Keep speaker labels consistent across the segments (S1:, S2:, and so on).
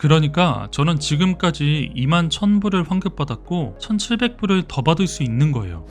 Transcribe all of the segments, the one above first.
S1: 그러니까 저는 지금까지 2만 1000불을 환급받았고 1700불을 더 받을 수 있는 거예요.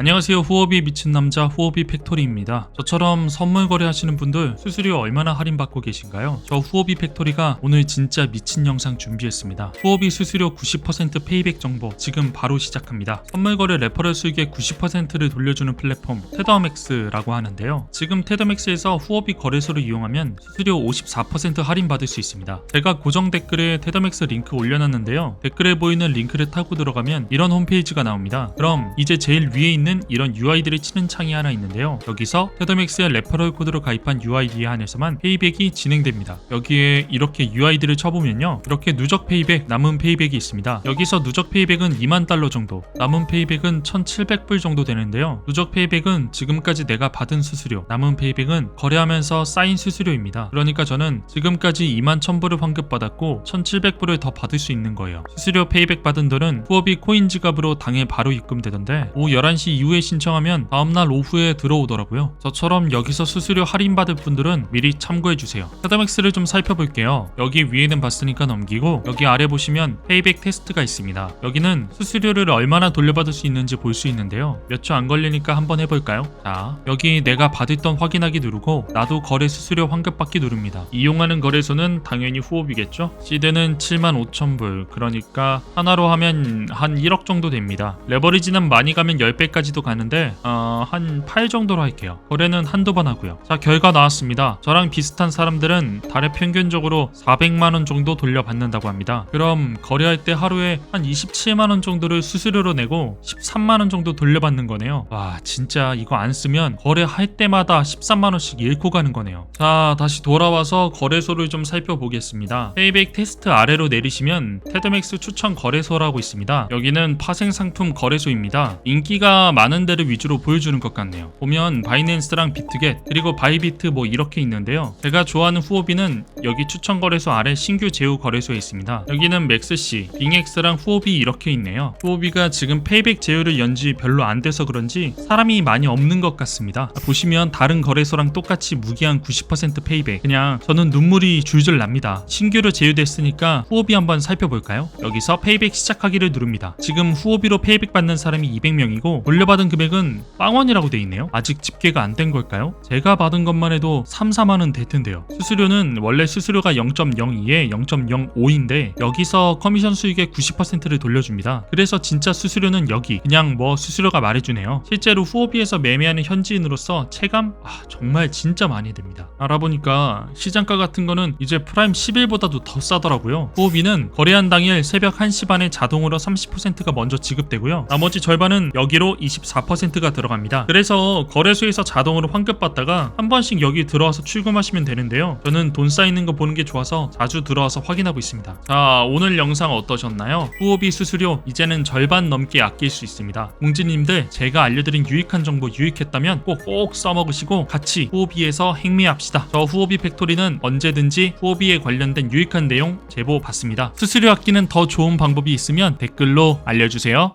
S1: 안녕하세요. 후업이 미친 남자 후업이 팩토리입니다. 저처럼 선물 거래하시는 분들 수수료 얼마나 할인받고 계신가요? 저 후업이 팩토리가 오늘 진짜 미친 영상 준비했습니다. 후업이 수수료 90% 페이백 정보 지금 바로 시작합니다. 선물 거래 레퍼럴 수익의 90%를 돌려주는 플랫폼 테더맥스라고 하는데요. 지금 테더맥스에서 후업이 거래소를 이용하면 수수료 54% 할인받을 수 있습니다. 제가 고정 댓글에 테더맥스 링크 올려놨는데요. 댓글에 보이는 링크를 타고 들어가면 이런 홈페이지가 나옵니다. 그럼 이제 제일 위에 있는 이런 UI들을 치는 창이 하나 있는데요. 여기서 테더맥스의 레퍼럴 코드로 가입한 UID에 한해서만 페이백이 진행됩니다. 여기에 이렇게 UI들을 쳐보면요. 이렇게 누적 페이백, 남은 페이백이 있습니다. 여기서 누적 페이백은 2만 달러 정도, 남은 페이백은 1,700불 정도 되는데요. 누적 페이백은 지금까지 내가 받은 수수료, 남은 페이백은 거래하면서 쌓인 수수료입니다. 그러니까 저는 지금까지 2만 1,000불을 환급받았고 1,700불을 더 받을 수 있는 거예요. 수수료 페이백 받은 돈은 후업이 코인 지갑으로 당일 바로 입금되던데 오후 11시 이후에 신청하면 다음날 오후에 들어오더라고요. 저처럼 여기서 수수료 할인받을 분들은 미리 참고해주세요. 테더맥스를 좀 살펴볼게요. 여기 위에는 봤으니까 넘기고 여기 아래 보시면 페이백 테스트가 있습니다. 여기는 수수료를 얼마나 돌려받을 수 있는지 볼 수 있는데요. 몇초안 걸리니까 한번 해볼까요? 자, 여기 내가 받았던 확인하기 누르고 나도 거래 수수료 환급받기 누릅니다. 이용하는 거래소는 당연히 후업이겠죠? 시드는 7만 5천 불, 그러니까 하나로 하면 한 1억 정도 됩니다. 레버리지는 많이 가면 10배까지 도 가는데 어, 한 8 정도로 할게요. 거래는 한두 번 하고요. 자, 결과 나왔습니다. 저랑 비슷한 사람들은 달에 평균적으로 400만 원 정도 돌려받는다고 합니다. 그럼 거래할 때 하루에 한 27만 원 정도를 수수료로 내고 13만 원 정도 돌려받는 거네요. 와, 진짜 이거 안 쓰면 거래할 때마다 13만 원씩 잃고 가는 거네요. 자, 다시 돌아와서 거래소를 좀 살펴보겠습니다. 페이백 테스트 아래로 내리시면 테드맥스 추천 거래소라고 있습니다. 여기는 파생 상품 거래소입니다. 인기가 많은 데를 위주로 보여주는 것 같네요. 보면 바이낸스랑 비트겟 그리고 바이비트 뭐 이렇게 있는데요. 제가 좋아하는 후오비는 여기 추천 거래소 아래 신규 제휴 거래소에 있습니다. 여기는 맥스시, 빙엑스랑 후오비 이렇게 있네요. 후오비가 지금 페이백 제휴를 연지 별로 안 돼서 그런지 사람이 많이 없는 것 같습니다. 보시면 다른 거래소랑 똑같이 무기한 90% 페이백. 그냥 저는 눈물이 줄줄 납니다. 신규로 제휴됐으니까 후오비 한번 살펴볼까요? 여기서 페이백 시작하기를 누릅니다. 지금 후오비로 페이백 받는 사람이 200명이고 돌려 받은 금액은 빵원이라고 돼 있네요. 아직 집계가 안 된 걸까요? 제가 받은 것만 해도 3, 4만 원 될 텐데요. 수수료는 원래 수수료가 0.02에 0.05인데 여기서 커미션 수익의 90%를 돌려줍니다. 그래서 진짜 수수료는 여기 그냥 뭐 수수료가 말해주네요. 실제로 후오비에서 매매하는 현지인으로서 체감 아, 정말 진짜 많이 됩니다. 알아보니까 시장가 같은 거는 이제 프라임 10일보다도 더 싸더라고요. 후오비는 거래한 당일 새벽 1시 반에 자동으로 30%가 먼저 지급되고요. 나머지 절반은 여기로 24%가 들어갑니다. 그래서 거래소에서 자동으로 환급받다가 한 번씩 여기 들어와서 출금하시면 되는데요. 저는 돈 쌓이는 거 보는 게 좋아서 자주 들어와서 확인하고 있습니다. 자, 오늘 영상 어떠셨나요? 후오비 수수료 이제는 절반 넘게 아낄 수 있습니다. 공지님들 제가 알려드린 유익한 정보 유익했다면 꼭꼭 써먹으시고 같이 후오비에서 행미합시다. 저 후오비 팩토리는 언제든지 후오비에 관련된 유익한 내용 제보 받습니다. 수수료 아끼는 더 좋은 방법이 있으면 댓글로 알려주세요.